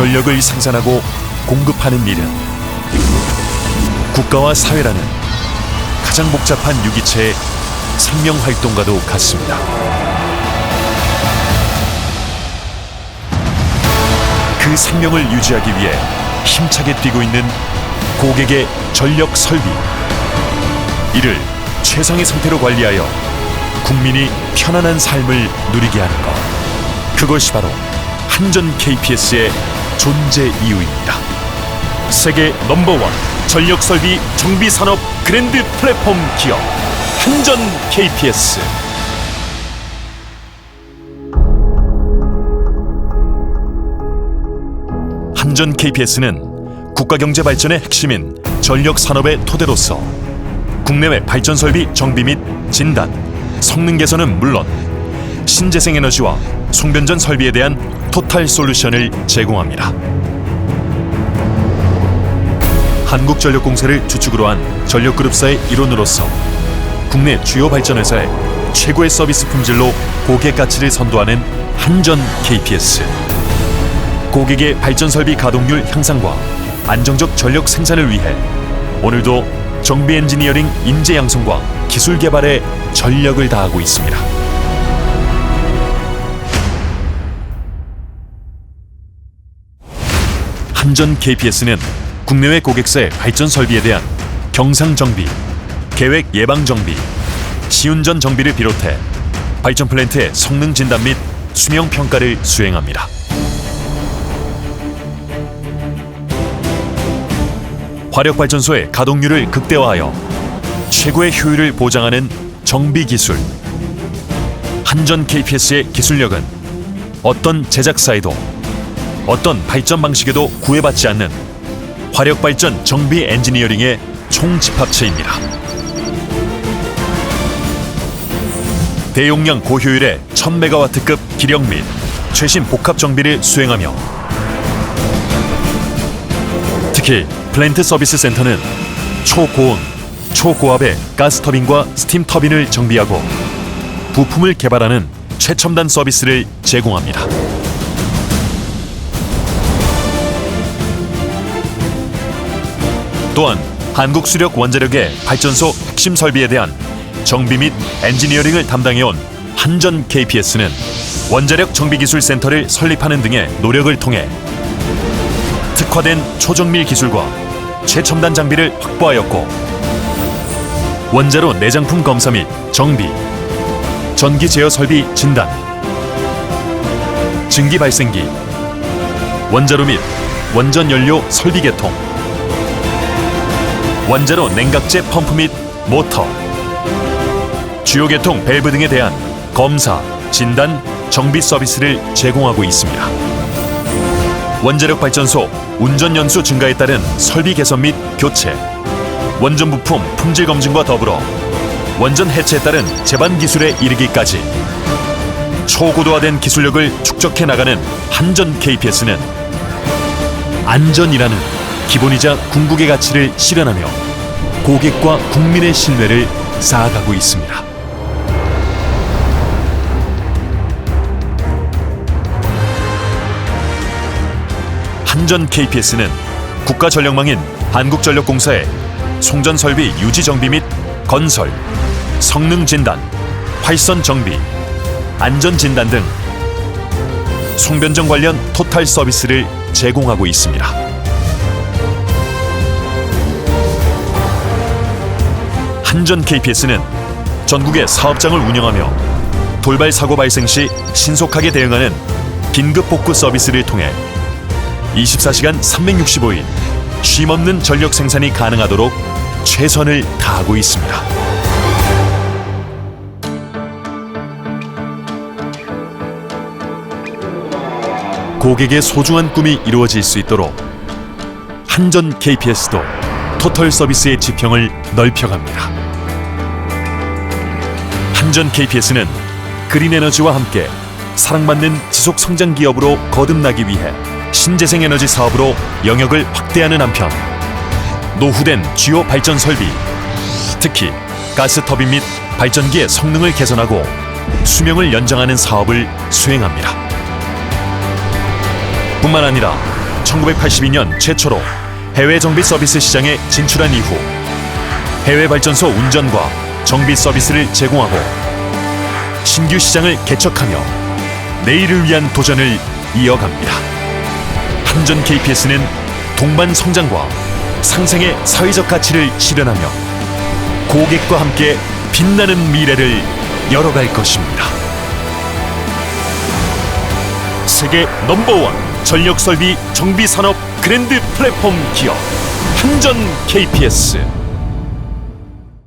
전력을 생산하고 공급하는 일은 국가와 사회라는 가장 복잡한 유기체의 생명 활동과도 같습니다. 그 생명을 유지하기 위해 힘차게 뛰고 있는 고객의 전력 설비. 이를 최상의 상태로 관리하여 국민이 편안한 삶을 누리게 하는 것. 그것이 바로 한전 KPS의 존재 이유입니다. 세계 넘버원 전력 설비 정비 산업 그랜드 플랫폼 기업 한전 KPS. 한전 KPS는 국가 경제 발전의 핵심인 전력 산업의 토대로서 국내외 발전 설비 정비 및 진단, 성능 개선은 물론 신재생 에너지와 송변전 설비에 대한 토탈 솔루션을 제공합니다. 한국전력공사를 주축으로 한 전력그룹사의 일원으로서 국내 주요 발전회사의 최고의 서비스 품질로 고객 가치를 선도하는 한전 KPS. 고객의 발전 설비 가동률 향상과 안정적 전력 생산을 위해 오늘도 정비 엔지니어링 인재 양성과 기술 개발에 전력을 다하고 있습니다. 한전 KPS는 국내외 고객사의 발전 설비에 대한 경상 정비, 계획 예방 정비, 시운전 정비를 비롯해 발전 플랜트의 성능 진단 및 수명 평가를 수행합니다. 화력 발전소의 가동률을 극대화하여 최고의 효율을 보장하는 정비 기술. 한전 KPS의 기술력은 어떤 제작사에도 어떤 발전 방식에도 구애받지 않는 화력 발전 정비 엔지니어링의 총집합체입니다. 대용량 고효율의 1000메가와트급 기력 및 최신 복합 정비를 수행하며 특히 플랜트 서비스 센터는 초고온, 초고압의 가스 터빈과 스팀 터빈을 정비하고 부품을 개발하는 최첨단 서비스를 제공합니다. 또한 한국 수력 원자력의 발전소 핵심 설비에 대한 정비 및 엔지니어링을 담당해온 한전 KPS는 원자력 정비기술 센터를 설립하는 등의 노력을 통해 특화된 초정밀 기술과 최첨단 장비를 확보하였고 원자로 내장품 검사 및 정비, 전기 제어 설비 진단, 증기 발생기, 원자로 및 원전 연료 설비 개통, 원자로 냉각제 펌프 및 모터, 주요 계통 밸브 등에 대한 검사, 진단, 정비 서비스를 제공하고 있습니다. 원자력 발전소 운전 연수 증가에 따른 설비 개선 및 교체, 원전 부품 품질 검증과 더불어 원전 해체에 따른 제반 기술에 이르기까지 초고도화된 기술력을 축적해 나가는 한전 KPS는 안전이라는 기본이자 궁극의 가치를 실현하며 고객과 국민의 신뢰를 쌓아가고 있습니다. 한전 KPS는 국가 전력망인 한국전력공사의 송전 설비 유지 정비 및 건설, 성능 진단, 활선 정비, 안전 진단 등 송변정 관련 토탈 서비스를 제공하고 있습니다. 한전 KPS는 전국의 사업장을 운영하며 돌발 사고 발생 시 신속하게 대응하는 긴급 복구 서비스를 통해 24시간 365일 쉼없는 전력 생산이 가능하도록 최선을 다하고 있습니다. 고객의 소중한 꿈이 이루어질 수 있도록 한전 KPS도 토털 서비스의 지평을 넓혀갑니다. 한전 KPS는 그린 에너지와 함께 사랑받는 지속 성장 기업으로 거듭나기 위해 신재생 에너지 사업으로 영역을 확대하는 한편 노후된 주요 발전 설비, 특히 가스 터빈 및 발전기의 성능을 개선하고 수명을 연장하는 사업을 수행합니다. 뿐만 아니라 1982년 최초로 해외 정비 서비스 시장에 진출한 이후 해외 발전소 운전과 정비 서비스를 제공하고 신규 시장을 개척하며 내일을 위한 도전을 이어갑니다. 한전 KPS는 동반 성장과 상생의 사회적 가치를 실현하며 고객과 함께 빛나는 미래를 열어갈 것입니다. 세계 넘버원 전력 설비 정비 산업 그랜드 플랫폼 기업 한전 KPS